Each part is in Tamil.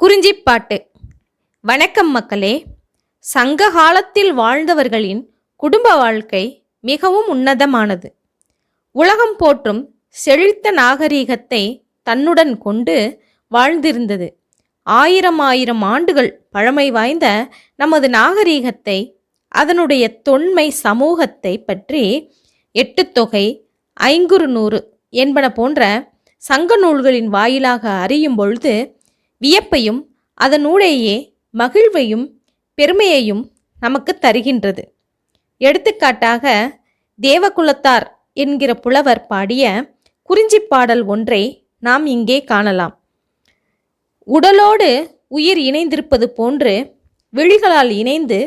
குறிஞ்சிப்பாட்டு வணக்கம் மக்களே. சங்க காலத்தில் வாழ்ந்தவர்களின் குடும்ப வாழ்க்கை மிகவும் உன்னதமானது. உலகம் போற்றும் செழித்த நாகரீகத்தை தன்னுடன் கொண்டு வாழ்ந்திருந்தது. ஆயிரம் ஆயிரம் ஆண்டுகள் பழமை வாய்ந்த நமது நாகரீகத்தை அதனுடைய தொன்மை சமூகத்தை பற்றி எட்டுத்தொகை ஐங்குறுநூறு என்பன போன்ற சங்க நூல்களின் வாயிலாக அறியும் பொழுது வியப்பையும் அதனூடேயே மகிழ்வையும் பெருமையையும் நமக்கு தருகின்றது. எடுத்துக்காட்டாக தேவகுலத்தார் என்கிற புலவர் பாடிய குறிஞ்சிப் பாடல் ஒன்றை நாம் இங்கே காணலாம். உடலோடு உயிர் இணைந்திருப்பது போன்று விழிகளால் இணைந்து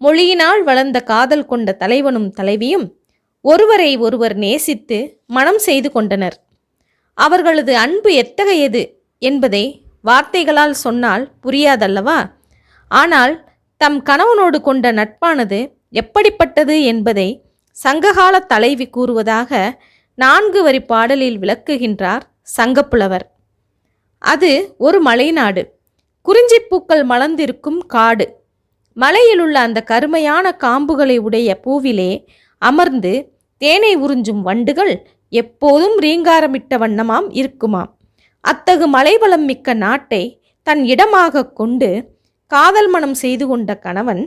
மொழியினால் வளர்ந்த காதல் கொண்ட தலைவனும் தலைவியும் ஒருவரை ஒருவர் நேசித்து மனம் செய்து கொண்டனர். அவர்களது அன்பு எத்தகையது என்பதை வார்த்தைகளால் சொன்னால் புரியாதல்லவா? ஆனால் தம் கணவனோடு கொண்ட நட்பானது எப்படிப்பட்டது என்பதை சங்ககால தலைவி கூறுவதாக நான்கு வரி பாடலில் விளக்குகின்றார் சங்கப்புலவர். அது ஒரு மலைநாடு. குறிஞ்சிப்பூக்கள் மலர்ந்திருக்கும் காடு. மலையிலுள்ள அந்த கருமையான காம்புகளை உடைய பூவிலே அமர்ந்து தேனை உறிஞ்சும் வண்டுகள் எப்போதும் ரீங்காரமிட்ட வண்ணமாம் இருக்குமாம். அத்தகு மலைவளம் மிக்க நாட்டை தன் இடமாக கொண்டு காதல் மனம் செய்து கொண்ட கணவன்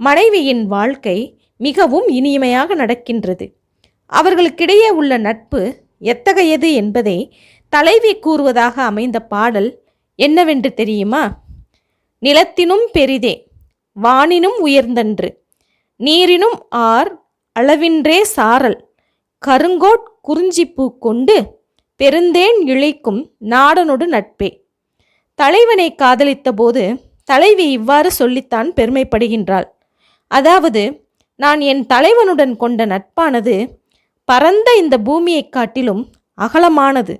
மனைவியின் வாழ்க்கை மிகவும் இனிமையாக நடக்கின்றது. அவர்களுக்கிடையே உள்ள நட்பு எத்தகையது என்பதை தலைவி கூறுவதாக அமைந்த பாடல் என்னவென்று தெரியுமா? நிலத்தினும் பெரிதே வானினும் உயர்ந்தன்று நீரினும் ஆர் அளவின்றே சாரல் கருங்கோட் குறிஞ்சிப்பூ கொண்டு பெருந்தேன் இழைக்கும் நாடனொடு நட்பே. தலைவனை காதலித்த போது தலைவி இவ்வாறு சொல்லித்தான் பெருமைப்படுகின்றாள். அதாவது நான் என் தலைவனுடன் கொண்ட நட்பானது பரந்த இந்த பூமியைக் காட்டிலும் அகலமானது.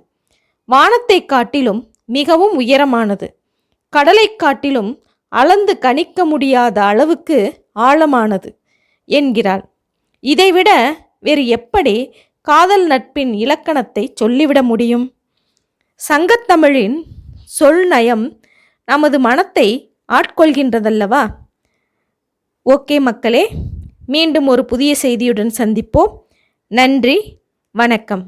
வானத்தைக் காட்டிலும் மிகவும் உயரமானது. கடலைக் காட்டிலும் அளந்து கணிக்க முடியாத அளவுக்கு ஆழமானது என்கிறாள். இதைவிட வேறு எப்படி காதல் நட்பின் இலக்கணத்தை சொல்லிவிட முடியும். சங்கத்தமிழின் சொல் நயம் நமது மனத்தை ஆட்கொள்கின்றதல்லவா? ஓகே மக்களே மீண்டும் ஒரு புதிய செய்தியுடன் சந்திப்போம். நன்றி வணக்கம்.